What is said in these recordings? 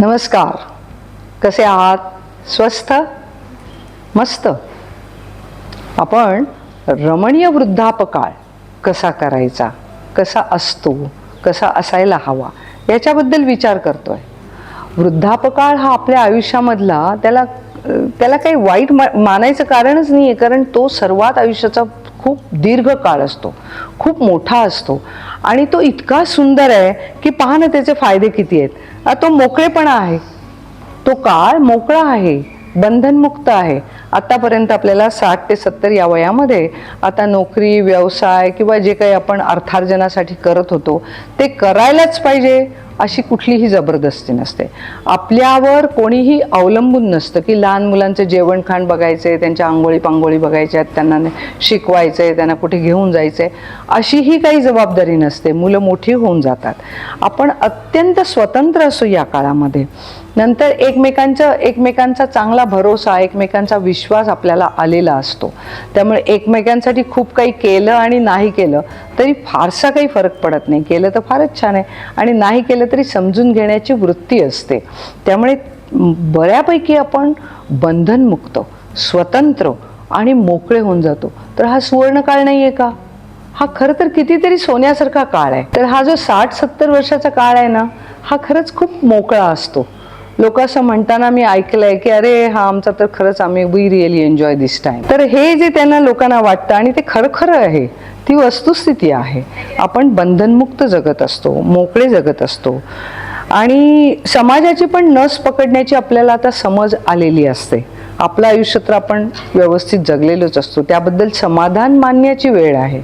नमस्कार. कसे आहात? स्वस्थ? मस्त. आपण रमणीय वृद्धापकाळ कसा करायचा? कसा असतो? कसा असायला हवा? याच्याबद्दल विचार करतो आहे वृद्धापकाळ हा आपल्या आयुष्यामधला त्याला त्याला काही वाईट मा मानायचं कारणच नाही आहे कारण तो सर्वात आयुष्याचा खूप दीर्घ काळ असतो खूप मोठा असतो आणि तो इतका सुंदर आहे की पहा ना त्याचे फायदे किती आहेत. तो मोकळेपणा आहे तो काळ मोकळा आहे बंधनमुक्त आहे. आतापर्यंत आपल्याला साठ ते सत्तर या वयामध्ये आता नोकरी व्यवसाय किंवा जे काही आपण अर्थार्जनासाठी करत होतो ते करायलाच पाहिजे. अशी कुठलीही जबरदस्ती नसते. आपल्यावर कोणीही अवलंबून नसतं की लहान मुलांचं जेवण खाण बघायचं त्यांच्या आंघोळी पांघोळी बघायच्या आहेत त्यांना शिकवायचं आहे त्यांना कुठे घेऊन जायचं आहे अशीही काही जबाबदारी नसते. मुलं मोठी होऊन जातात. आपण अत्यंत स्वतंत्र असू या काळामध्ये. नंतर एकमेकांचं एकमेकांचा चांगला भरोसा एकमेकांचा विश्वास आपल्याला आलेला असतो. त्यामुळे एकमेकांसाठी खूप काही केलं आणि नाही केलं तरी फारसा काही फरक पडत नाही. केलं तर फारच छान आहे आणि नाही केलं तरी समजून घेण्याची वृत्ती असते. त्यामुळे बऱ्यापैकी आपण बंधनमुक्त स्वतंत्र आणि मोकळे होऊन जातो. तर हा सुवर्णकाळ नाही आहे का? हा खरं तर कितीतरी सोन्यासारखा काळ आहे. तर हा जो साठ सत्तर वर्षाचा काळ आहे ना हा खरंच खूप मोकळा असतो. लोक असं म्हणताना मी ऐकलंय की अरे हा आमचा तर खरंच आम्ही we really enjoy this time तर हे जे त्यांना लोकांना वाटतं आणि ते खरं खरं आहे ती वस्तुस्थिती आहे. आपण बंधनमुक्त जगत असतो मोकळे जगत असतो. आणि समाजाची पण नस पकडण्याची आपल्याला आता समज आलेली असते. आपलं आयुष्य तर आपण व्यवस्थित जगलेलोच असतो. त्याबद्दल समाधान मानण्याची वेळ आहे.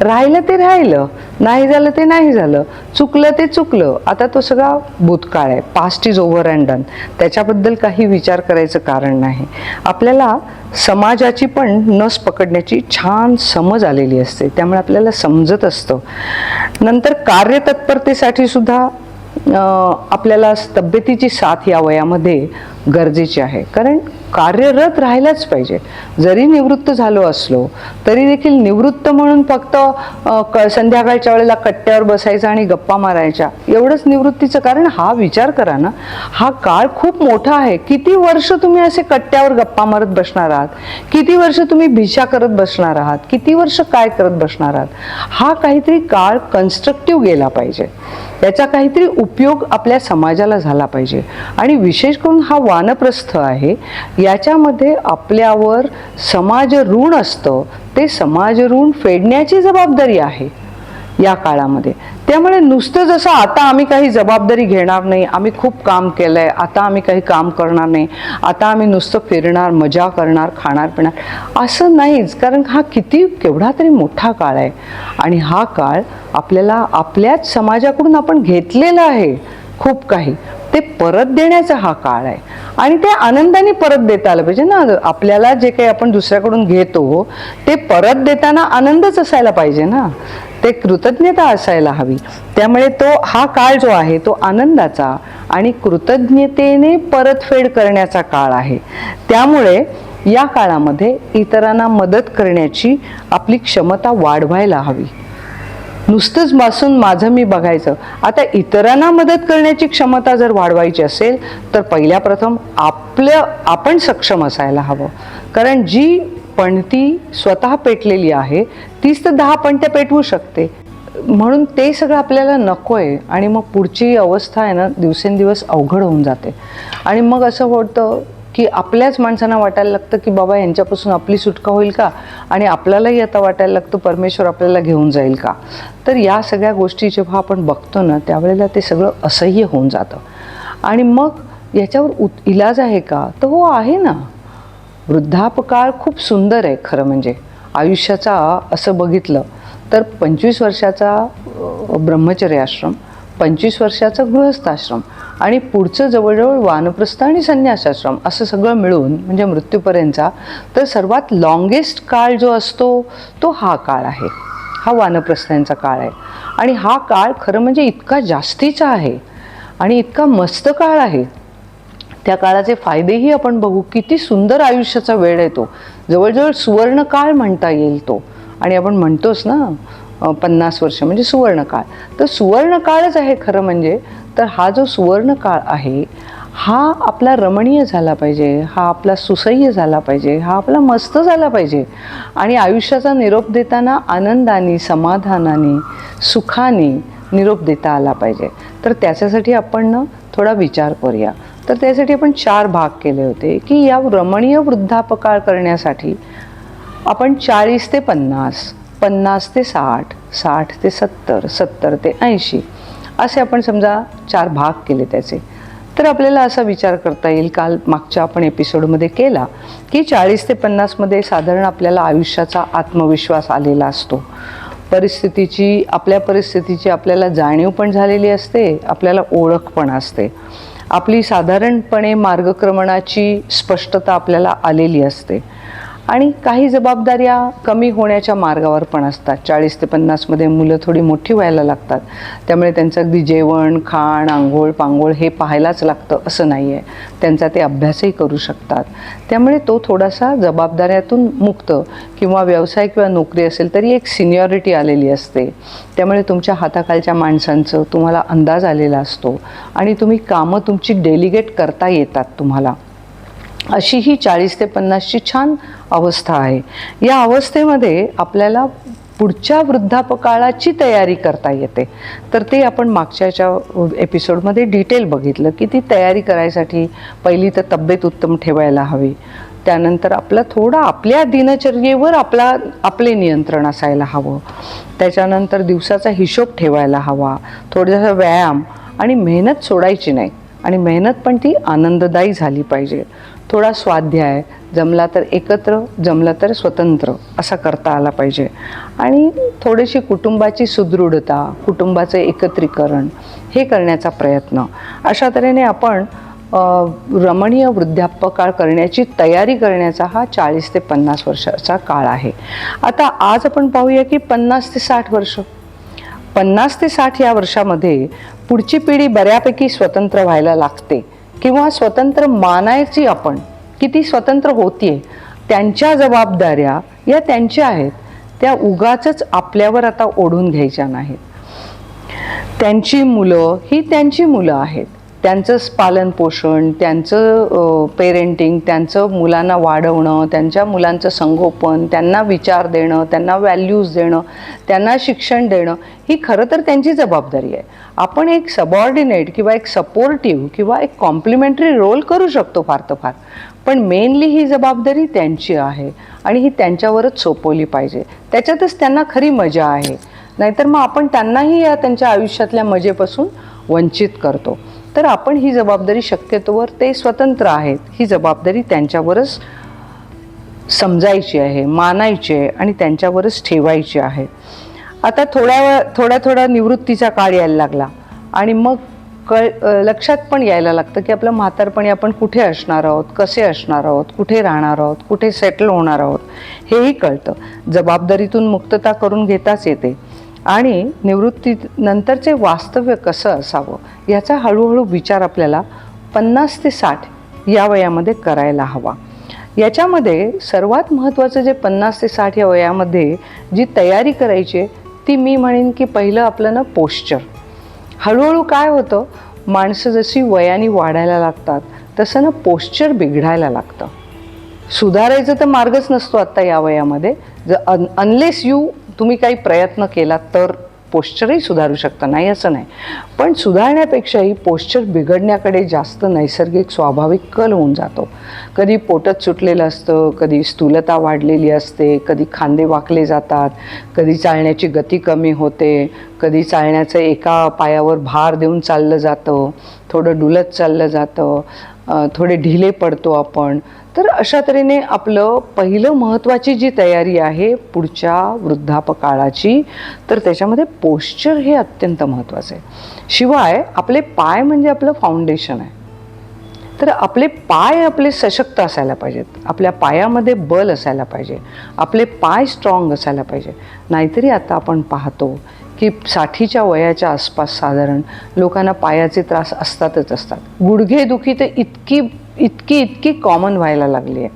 राहिलं ते राहिलं नाही झालं ते नाही झालं चुकलं ते चुकलं आता तो सगळा भूतकाळ आहे. Past is over and done त्याच्याबद्दल काही विचार करायचं कारण नाही. आपल्याला समाजाची पण नस पकडण्याची छान समज आलेली असते. त्यामुळे आपल्याला समजत असतं. नंतर कार्यतत्परतेसाठी सुद्धा आपल्याला तब्येतीची साथ या वयामध्ये गरजेची आहे. कारण कार्यरत राहायलाच पाहिजे. जरी निवृत्त झालो असलो तरी देखील निवृत्त म्हणून फक्त क संध्याकाळच्या वेळेला कट्ट्यावर बसायचं आणि गप्पा मारायच्या एवढंच निवृत्तीचं कारण हा विचार करा ना. हा काळ खूप मोठा आहे. किती वर्ष तुम्ही असे कट्ट्यावर गप्पा मारत बसणार आहात? किती वर्ष तुम्ही भिशा करत बसणार आहात? किती वर्ष काय करत बसणार आहात? हा काहीतरी काळ कन्स्ट्रक्टिव्ह गेला पाहिजे. याचा काहीतरी उपयोग आपल्या समाजाला झाला पाहिजे. आणि विशेष करून हा वानप्रस्थ आहे याच्यामध्ये आपल्यावर समाज ऋण असतं. ते समाज ऋण फेडण्याची जबाबदारी आहे. या काळामध्ये. त्यामुळे नुसतं जसं आता आम्ही काही जबाबदारी घेणार नाही आम्ही खूप काम केलंय आता आम्ही काही काम करणार नाही आता आम्ही नुसतं फिरणार मजा करणार खाणार पिणार असं नाहीच. कारण हा किती केवढा तरी मोठा काळ आहे. आणि हा काळ आपल्याला आपल्याच समाजाकडून आपण घेतलेला आहे खूप काही. ते परत देण्याचा हा काळ आहे. आणि ते आनंदाने परत देता आलं पाहिजे ना. आपल्याला जे काही आपण दुसऱ्याकडून घेतो ते परत देताना आनंदच असायला पाहिजे ना. ते कृतज्ञता असायला हवी. त्यामुळे तो हा काळ जो आहे तो आनंदाचा आणि कृतज्ञतेने परतफेड करण्याचा काळ आहे. त्यामुळे या काळामध्ये इतरांना मदत करण्याची आपली क्षमता वाढवायला हवी. नुसतंच बसून माझं मी बघायचं. आता इतरांना मदत करण्याची क्षमता जर वाढवायची असेल तर पहिल्या प्रथम आपलं आपण सक्षम असायला हवं. कारण जी पणती स्वतः पेटलेली आहे. तीच तर दहा पणत्या पेटवू शकते. म्हणून ते सगळं आपल्याला नको आहे आणि मग पुढची अवस्था आहे ना दिवसेंदिवस अवघड होऊन जाते. आणि मग असं होतं की आपल्याच माणसांना वाटायला लागतं की बाबा यांच्यापासून आपली सुटका होईल का? आणि आपल्यालाही आता वाटायला लागतं परमेश्वर आपल्याला घेऊन जाईल का? तर या सगळ्या गोष्टी जेव्हा आपण बघतो ना त्यावेळेला ते सगळं असह्य होऊन जातं. आणि मग याच्यावर उत इलाज आहे का? तर हो आहे ना. वृद्धापकाळ खूप सुंदर आहे खरं म्हणजे. आयुष्याचा असं बघितलं तर पंचवीस वर्षाचा ब्रह्मचर्य आश्रम पंचवीस वर्षाचा गृहस्थाश्रम आणि पुढचं जवळजवळ वानप्रस्थ आणि संन्यासाश्रम असं सगळं मिळून म्हणजे मृत्यूपर्यंतचा तर सर्वात लॉंगेस्ट काळ जो असतो तो हा काळ आहे. हा वानप्रस्थांचा काळ आहे. आणि हा काळ खरं म्हणजे इतका जास्तीचा आहे आणि इतका मस्त काळ आहे. त्या काळाचे फायदेही आपण बघू. किती सुंदर आयुष्याचा वेळ येतो जवळजवळ सुवर्ण काळ म्हणता येईल तो. आणि आपण म्हणतोच ना पन्नास वर्ष म्हणजे सुवर्णकाळ. तर सुवर्णकाळच आहे खरं म्हणजे. तर हा जो सुवर्ण काळ आहे हा आपला रमणीय झाला पाहिजे हा आपला सुसह्य झाला पाहिजे हा आपला मस्त झाला पाहिजे. आणि आयुष्याचा निरोप देताना आनंदाने समाधानाने सुखाने निरोप देता आला पाहिजे. तर त्याच्यासाठी आपण ना थोडा विचार करूया. तर त्यासाठी आपण चार भाग केले होते की या रमणीय वृद्धापकाळ करण्यासाठी आपण चाळीस ते पन्नास पन्नास ते साठ साठ ते सत्तर सत्तर ते ऐंशी असे आपण समजा चार भाग केले त्याचे. तर आपल्याला असा विचार करता येईल काल मागच्या आपण एपिसोडमध्ये केला की चाळीस ते पन्नासमध्ये साधारण आपल्याला आयुष्याचा आत्मविश्वास आलेला असतो. परिस्थितीची आपल्या परिस्थितीची आपल्याला जाणीव पण झालेली असते आपल्याला ओळख पण असते. आपली साधारणपणे मार्गक्रमणाची स्पष्टता आपल्याला आलेली असते. आणि काही जबाबदाऱ्या कमी होण्याच्या मार्गावर पण असतात. चाळीस ते पन्नासमध्ये मुलं थोडी मोठी व्हायला लागतात. त्यामुळे त्यांचं अगदी जेवण खाण आंघोळ पांघोळ हे पाहायलाच लागतं असं नाही आहे त्यांचा ते अभ्यासही करू शकतात. त्यामुळे तो थोडासा जबाबदाऱ्यातून मुक्त किंवा व्यवसाय किंवा नोकरी असेल तरी एक सिनियॉरिटी आलेली असते. त्यामुळे तुमच्या हाताखालच्या माणसांचं तुम्हाला अंदाज आलेला असतो आणि तुम्ही कामं तुमची डेलिगेट करता येतात तुम्हाला. अशी ही चाळीस ते पन्नासची छान अवस्था आहे. या अवस्थेमध्ये आपल्याला पुढच्या वृद्धापकाळाची तयारी करता येते. तर ते आपण मागच्याच्या एपिसोडमध्ये डिटेल बघितलं की ती तयारी करायसाठी पहिली तर तब्येत उत्तम ठेवायला हवी. त्यानंतर आपलं थोडं आपल्या दिनचर्येवर आपला आपले नियंत्रण असायला हवं. त्याच्यानंतर दिवसाचा हिशोब ठेवायला हवा. थोडासा व्यायाम आणि मेहनत सोडायची नाही. आणि मेहनत पण ती आनंददायी झाली पाहिजे. थोडा स्वाध्याय जमला तर एकत्र जमला तर स्वतंत्र असा करता आला पाहिजे. आणि थोडीशी कुटुंबाची सुदृढता कुटुंबाचं एकत्रीकरण हे करण्याचा प्रयत्न. अशा तऱ्हेने आपण रमणीय वृद्धापकाळ करण्याची तयारी करण्याचा हा चाळीस ते पन्नास वर्षाचा काळ आहे. आता आज आपण पाहूया की पन्नास ते साठ वर्ष. पन्नास ते साठ या वर्षामध्ये पुढची पिढी बऱ्यापैकी स्वतंत्र व्हायला लागते. किंवा स्वतंत्र मानायची आपण किती स्वतंत्र होतीये त्यांच्या जबाबदाऱ्या या त्यांच्या आहेत. त्या उगाच आपल्यावर आता ओढून घ्यायच्या नाहीत. त्यांची मुलं ही त्यांची मुलं आहेत. त्यांचं पालनपोषण त्यांचं पेरेंटिंग त्यांचं मुलांना वाढवणं त्यांच्या मुलांचं संगोपन त्यांना विचार देणं त्यांना व्हॅल्यूज देणं त्यांना शिक्षण देणं ही खरं तर त्यांची जबाबदारी आहे. आपण एक सबऑर्डिनेट किंवा एक सपोर्टिव्ह किंवा एक कॉम्प्लिमेंटरी रोल करू शकतो फार तर फार. पण मेनली ही जबाबदारी त्यांची आहे आणि ही त्यांच्यावरच सोपवली पाहिजे. त्याच्यातच त्यांना खरी मजा आहे. नाहीतर मग आपण त्यांनाही या त्यांच्या आयुष्यातल्या मजेपासून वंचित करतो. तर आपण ही जबाबदारी शक्यतोवर ते स्वतंत्र आहेत. ही जबाबदारी त्यांच्यावरच समजायची आहे मानायची आहे आणि त्यांच्यावरच ठेवायची आहे. आता थोड्या थोड्या थोड्या थोडा निवृत्तीचा काळ यायला लागला आणि मग कळ लक्षात पण यायला लागतं की आपलं म्हातारपणी आपण कुठे असणार आहोत कसे असणार आहोत कुठे राहणार आहोत कुठे सेटल होणार आहोत हेही कळतं. जबाबदारीतून मुक्तता करून घेताच येते. आणि निवृत्तीनंतरचे वास्तव्य कसं असावं याचा हळूहळू विचार आपल्याला पन्नास ते साठ या वयामध्ये करायला हवा. याच्यामध्ये सर्वात महत्त्वाचं जे पन्नास ते साठ या वयामध्ये जी तयारी करायची ती मी म्हणेन की पहिलं आपलं ना पोश्चर हळूहळू काय होतं? माणसं जशी वयाने वाढायला लागतात तसं ना पोश्चर बिघडायला लागतं. सुधारायचं तर मार्गच नसतो आत्ता या वयामध्ये. ज अन अनलेस यू तुम्ही काही प्रयत्न केला तर पोश्चरही सुधारू शकता. नाही असं नाही. पण सुधारण्यापेक्षाही पोश्चर बिघडण्याकडे जास्त नैसर्गिक स्वाभाविक कल होऊन जातो. कधी पोटच सुटलेलं असतं कधी स्थूलता वाढलेली असते कधी खांदे वाकले जातात कधी चालण्याची गती कमी होते कधी चालण्याचं एका पायावर भार देऊन चाललं जातं थोडं डुलत चाललं जातं. थोडे ढिले पडतो आपण. तर अशा तऱ्हेने आपलं पहिलं महत्त्वाची जी तयारी आहे पुढच्या वृद्धापकाळाची तर त्याच्यामध्ये पोश्चर हे अत्यंत महत्त्वाचं आहे. शिवाय आपले पाय म्हणजे आपलं फाउंडेशन आहे. तर आपले पाय आपले सशक्त असायला पाहिजेत. आपल्या पायामध्ये बल असायला पाहिजे. आपले पाय स्ट्रॉंग असायला पाहिजे. नाहीतरी आता आपण पाहतो की साठीच्या वयाच्या आसपास साधारण लोकांना पायाचे त्रास असतातच असतात. गुडघेदुखी तर इतकी इतकी इतकी कॉमन व्हायला लागली आहे.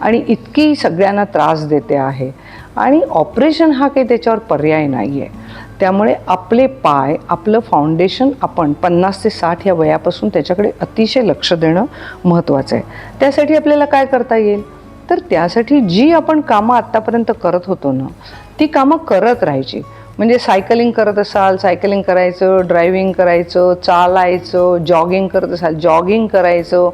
आणि इतकी सगळ्यांना त्रास देते आहे. आणि ऑपरेशन हा काही त्याच्यावर पर्याय नाही आहे त्यामुळे आपले पाय आपलं फाउंडेशन आपण पन्नास ते साठ या वयापासून त्याच्याकडे अतिशय लक्ष देणं महत्त्वाचं आहे. त्यासाठी आपल्याला काय करता येईल? तर त्यासाठी जी आपण कामं आत्तापर्यंत करत होतो ना ती कामं करत राहायची. म्हणजे सायकलिंग करत असाल सायकलिंग करायचं ड्रायव्हिंग करायचं चालायचं जॉगिंग करत असाल जॉगिंग करायचं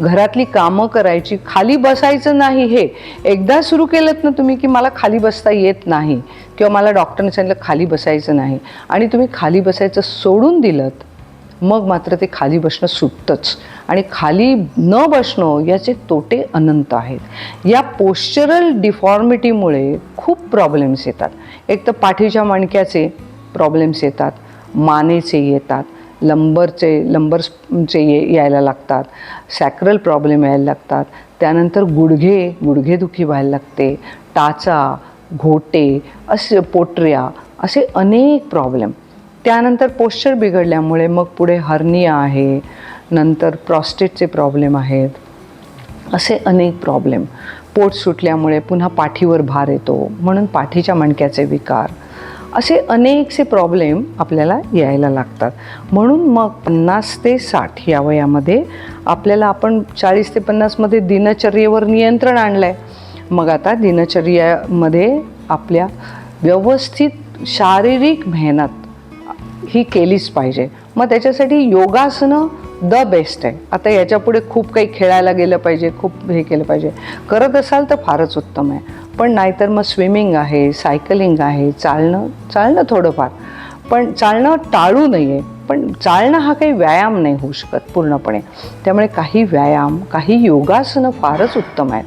घरातली कामं करायची खाली बसायचं नाही हे. एकदा सुरू केलं ना तुम्ही की मला खाली बसता येत नाही किंवा मला डॉक्टरने सांगितलं खाली बसायचं नाही आणि तुम्ही खाली बसायचं सोडून दिलं मग मात्र ते खाली बसणं सुटतंच. आणि खाली न बसणं याचे तोटे अनंत आहेत. या पोश्चरल डिफॉर्मिटीमुळे खूप प्रॉब्लेम्स येतात. एक तर पाठीच्या मणक्याचे प्रॉब्लेम्स येतात मानेचे येतात लंबरचे लंबरचे ये यायला लागतात सॅक्रल प्रॉब्लेम यायला लागतात त्यानंतर गुडघे गुडघेदुखी व्हायला लागते टाचा घोटे असे पोटऱ्या असे अनेक प्रॉब्लेम त्यानंतर पोश्चर बिघडल्यामुळे मग पुढे हर्निया आहे नंतर प्रॉस्टेटचे प्रॉब्लेम आहेत असे अनेक प्रॉब्लेम पोट सुटल्यामुळे पुन्हा पाठीवर भार येतो म्हणून पाठीच्या मणक्याचे विकार. असे अनेकसे प्रॉब्लेम आपल्याला यायला लागतात. म्हणून मग पन्नास ते साठ या वयामध्ये आपल्याला आपण चाळीस ते पन्नासमध्ये दिनचर्येवर नियंत्रण आणलं आहे मग आता दिनचर्यामध्ये आपल्या व्यवस्थित शारीरिक मेहनत ही केलीच पाहिजे. मग त्याच्यासाठी योगासनं द बेस्ट आहे. आता याच्यापुढे खूप काही खेळायला गेलं पाहिजे खूप हे केलं पाहिजे. करत असाल तर फारच उत्तम आहे. पण नाहीतर मग स्विमिंग आहे सायकलिंग आहे चालणं चालणं थोडंफार. पण चालणं टाळू नये. पण चालणं हा काही व्यायाम नाही होऊ शकत पूर्णपणे. त्यामुळे काही व्यायाम काही योगासनं फारच उत्तम आहेत.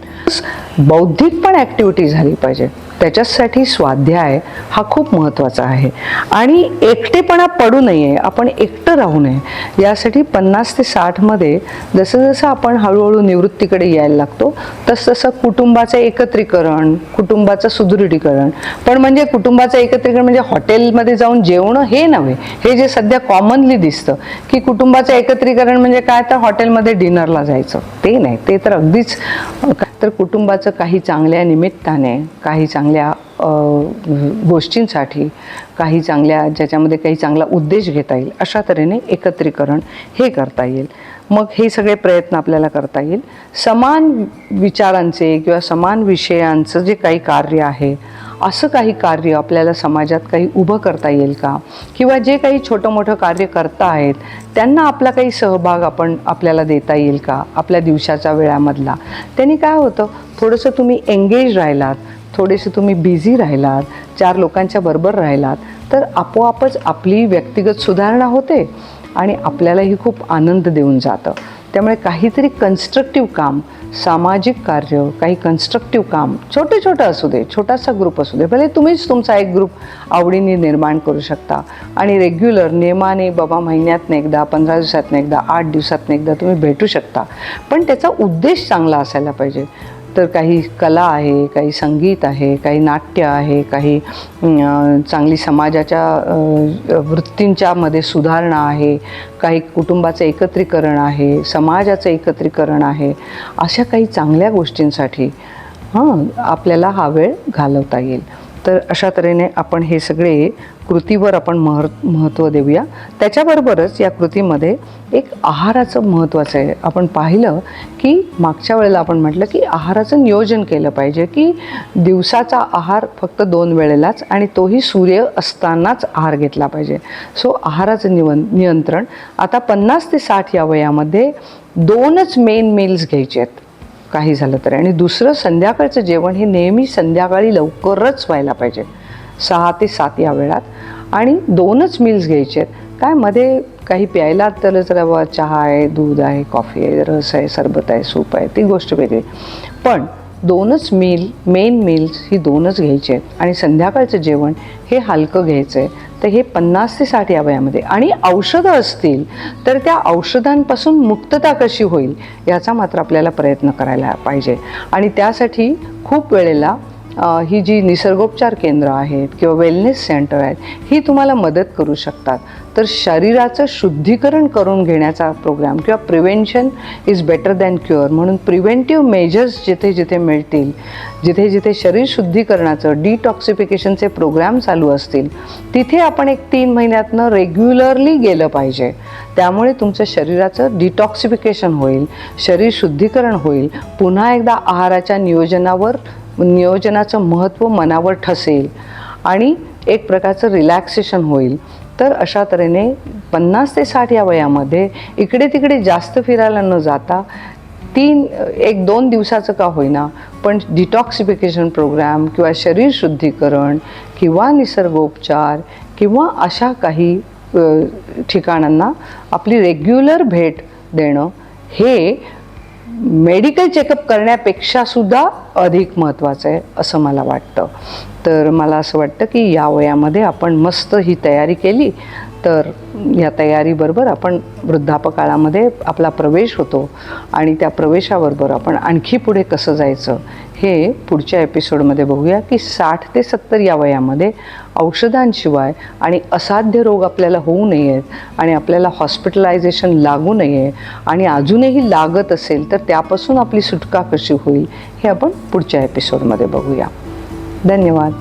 बौद्धिक पण ॲक्टिव्हिटी झाली पाहिजे. त्याच्यासाठी स्वाध्याय हा खूप महत्त्वाचा आहे. आणि एकटेपणा पडू नये आपण एकटं राहू नये. यासाठी पन्नास ते साठमध्ये जसं जसं आपण हळूहळू निवृत्तीकडे यायला लागतो तसं तसं कुटुंबाचं एकत्रीकरण कुटुंबाचं सुदृढीकरण. पण म्हणजे कुटुंबाचं एकत्रीकरण म्हणजे हॉटेलमध्ये जाऊन जेवणं हे नव्हे. हे जे सध्या कॉमनली दिसतं की कुटुंबाचं एकत्रीकरण म्हणजे काय तर हॉटेलमध्ये डिनरला जायचं. ते नाही ते तर अगदीच तर कुटुंबाचं काही चांगल्या निमित्ताने काही चांगल्या चांगल्या गोष्टींसाठी काही चांगल्या ज्याच्यामध्ये काही चांगला उद्देश घेता येईल अशा तऱ्हेने एकत्रीकरण हे करता येईल. मग हे सगळे प्रयत्न आपल्याला करता येईल. समान विचारांचे किंवा समान विषयांचं जे काही कार्य आहे असं काही कार्य आपल्याला समाजात काही उभं करता येईल का? किंवा जे काही छोटं मोठं कार्य करता आहेत त्यांना आपला काही सहभाग आपण आपल्याला देता येईल का? आपल्या दिवसाच्या वेळामधला. त्यांनी काय होतं थोडंसं तुम्ही एंगेज राहिलात थोडेसे तुम्ही बिझी राहिलात चार लोकांच्या बरोबर राहिलात तर आपोआपच आपली व्यक्तिगत सुधारणा होते आणि आपल्यालाही खूप आनंद देऊन जातं. त्यामुळे काहीतरी कन्स्ट्रक्टिव्ह काम सामाजिक कार्य काही कन्स्ट्रक्टिव्ह काम छोटे छोटं असू दे छोटासा ग्रुप असू दे भले तुम्हीच तुमचा एक ग्रुप आवडीने निर्माण करू शकता. आणि रेग्युलर नियमाने बाबा महिन्यातनं एकदा पंधरा दिवसातनं एकदा आठ दिवसातनं एकदा तुम्ही भेटू शकता. पण त्याचा उद्देश चांगला असायला पाहिजे. तर काही कला आहे काही संगीत आहे काही नाट्य आहे काही चांगली समाजाच्या वृत्तींच्यामध्ये सुधारणा आहे काही कुटुंबाचं एकत्रीकरण आहे समाजाचं एकत्रीकरण आहे अशा काही चांगल्या गोष्टींसाठी हां आपल्याला हा वेळ घालवता येईल. तर अशा तऱ्हेने आपण हे सगळे कृतीवर आपण मह महत्त्व देऊया. त्याच्याबरोबरच या कृतीमध्ये एक आहाराचं महत्त्वाचं आहे. आपण पाहिलं की मागच्या वेळेला आपण म्हटलं की आहाराचं नियोजन केलं पाहिजे की दिवसाचा आहार फक्त दोन वेळेलाच आणि तोही सूर्य असतानाच आहार घेतला पाहिजे. सो आहाराचं निवन नियंत्रण. आता पन्नास ते साठ या वयामध्ये दोनच मेन मील्स घ्यायचे आहेत. काही झालं तरी. आणि दुसरं संध्याकाळचं जेवण हे नेहमी संध्याकाळी लवकरच व्हायला पाहिजे. सहा ते सात या वेळात. आणि दोनच मील्स घ्यायचे आहेत. काय मध्ये काही प्यायला तर जरा चहा आहे दूध आहे कॉफी आहे रस आहे सरबत आहे सूप आहे ती गोष्ट वेगळी. पण दोनच मील मेन मील्स ही दोनच घ्यायची आहेत. आणि संध्याकाळचं जेवण हे हलकं घ्यायचं आहे. तर हे पन्नास ते साठ या वयामध्ये. आणि औषधं असतील तर त्या औषधांपासून मुक्तता कशी होईल याचा मात्र आपल्याला प्रयत्न करायला पाहिजे. आणि त्यासाठी खूप वेळेला ही जी निसर्गोपचार केंद्र आहेत किंवा वेलनेस सेंटर आहेत ही तुम्हाला मदत करू शकतात. तर शरीराचं शुद्धीकरण करून घेण्याचा प्रोग्राम किंवा prevention is better than cure म्हणून प्रिव्हेंटिव्ह मेजर्स जिथे जिथे मिळतील जिथे जिथे शरीर शुद्धीकरणाचं डिटॉक्सिफिकेशनचे प्रोग्राम चालू असतील तिथे आपण एक तीन महिन्यातनं रेग्युलरली गेलं पाहिजे. त्यामुळे तुमचं शरीराचं डिटॉक्सिफिकेशन होईल शरीर शुद्धीकरण होईल. पुन्हा एकदा आहाराच्या नियोजनावर नियोजनाचं महत्त्व मनावर ठसेल आणि एक प्रकारचं रिलॅक्सेशन होईल. तर अशा तऱ्हेने पन्नास ते साठ या वयामध्ये इकडे तिकडे जास्त फिरायला न जाता तीन एक दोन दिवसाचं का होईना पण डिटॉक्सिफिकेशन प्रोग्राम किंवा शरीर शुद्धीकरण किंवा निसर्गोपचार किंवा अशा काही ठिकाणांना आपली रेग्युलर भेट देणं हे मेडिकल चेकअप करण्यापेक्षा सुद्धा अधिक महत्त्वाचं आहे असं मला वाटतं. तर मला असं वाटतं की या वयामध्ये आपण मस्त ही तयारी केली तर या तयारीबरोबर आपण वृद्धापकाळामध्ये आपला प्रवेश होतो आणि त्या प्रवेशाबरोबर आपण आणखी पुढे कसं जायचं हे पुढच्या एपिसोडमध्ये बघूया की साठ ते सत्तर या वयामध्ये औषधांशिवाय आणि असाध्य रोग आपल्याला होऊ नयेत आणि आपल्याला हॉस्पिटलायझेशन लागू नये आणि अजूनही लागत असेल तर त्यापासून आपली सुटका कशी होईल हे आपण पुढच्या एपिसोडमध्ये बघूया. धन्यवाद.